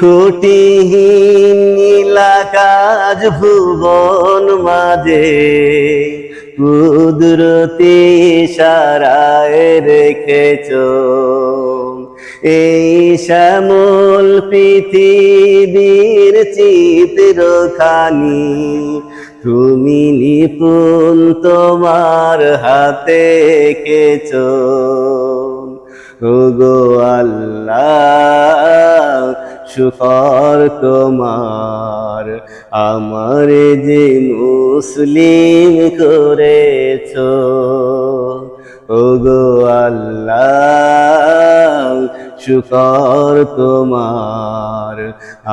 খুটিহীন নীলাকাশ ভুবন মাঝে কুদরতি সারায় রেখেছ। এই শ্যামল পৃথিবীর চিত্রখানি তুমি নিপুণ তোমার হাতে কেছ ওগো আল্লাহ শুকর তোমার। আমার যে মুসলিম করেছ, ওগো আল্লাহ, শুকর তোমার।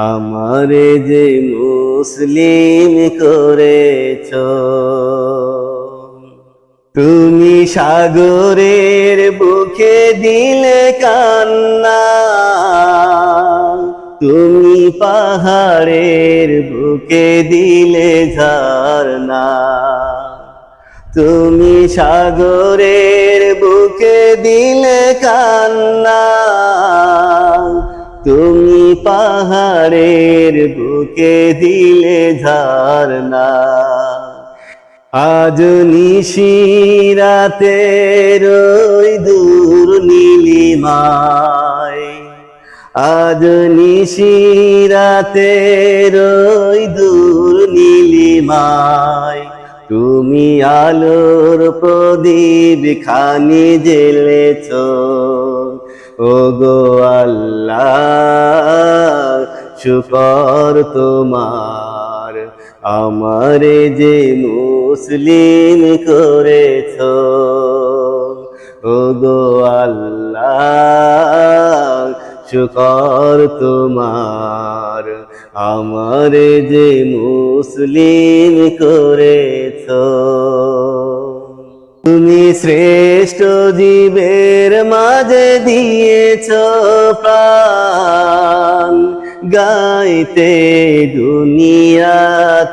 আমার যে মুসলিম করেছ, তুমি সাগরের বুকে দিলে কান্না। তুমি পাহাড়ের বুকে দিলে ঝর্ণা। তুমি সাগরের বুকে দিলে কান্না। তুমি পাহাড়ের বুকে দিলে ঝর্ণা। আজ নিশিরাতে রই দূর নীলিমায় আজ নিশিরাতে রই দূর নীলিমায় তুমি আলোর প্রদীপ খানি জেলেছ ও গো আল্লাহ, শুকর তোমার। আমার যে মুসলিম করেছ। ও গো আল্লাহ শুকর তোমার। আমার যে মুসলিম করেছ, তুমি শ্রেষ্ঠ জীবের মাঝে দিয়েছ প্রাণ। গাইতে দুনিয়া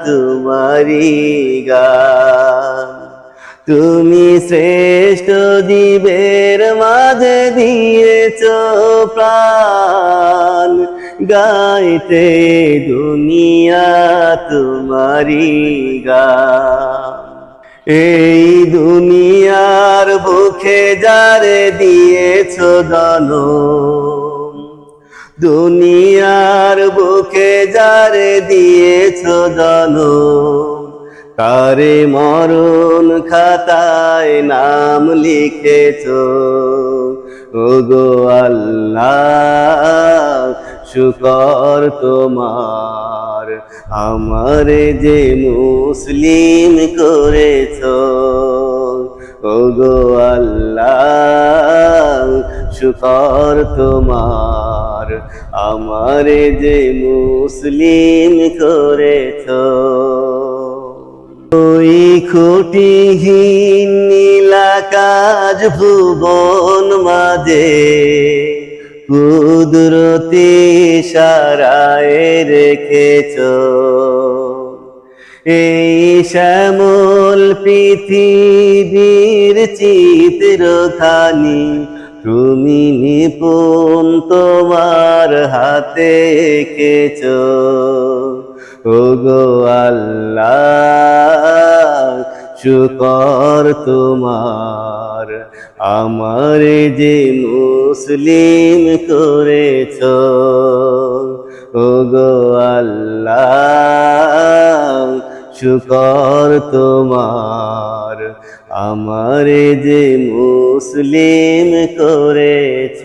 তোমারি গান। তুমি শ্রেষ্ঠ জীবের মাঝে দিয়েছ প্রাণ। গাইতে দুনিয়া তোমারি এই দুনিয়ার বুকে যারে দিয়েছ জনম, দুনিয়ার বুকে যারে দিয়েছ জনম তারে মরণ খাতায় নাম লিখেছ? ও গো আল্লাহ, শুকর তোমার। আমার যে মুসলিম করেছ ও গো আল্লাহ, শুকর তোমার। আমার যে মুসলিম করেছ খুটিহীন নীলাকাশ ভুবন মাঝে, কুদরতি সারায় রেখেছ। এই শ্যামল পৃথিবীর চিত্রখানি, তুমি নিপুণ তোমার হাতে কেছ ও গো আল্লাহ শুকর তোমার। আমার যে মুসলিম করেছ ও আল্লাহ শুকর তোমার। আমার যে মুসলিম করেছ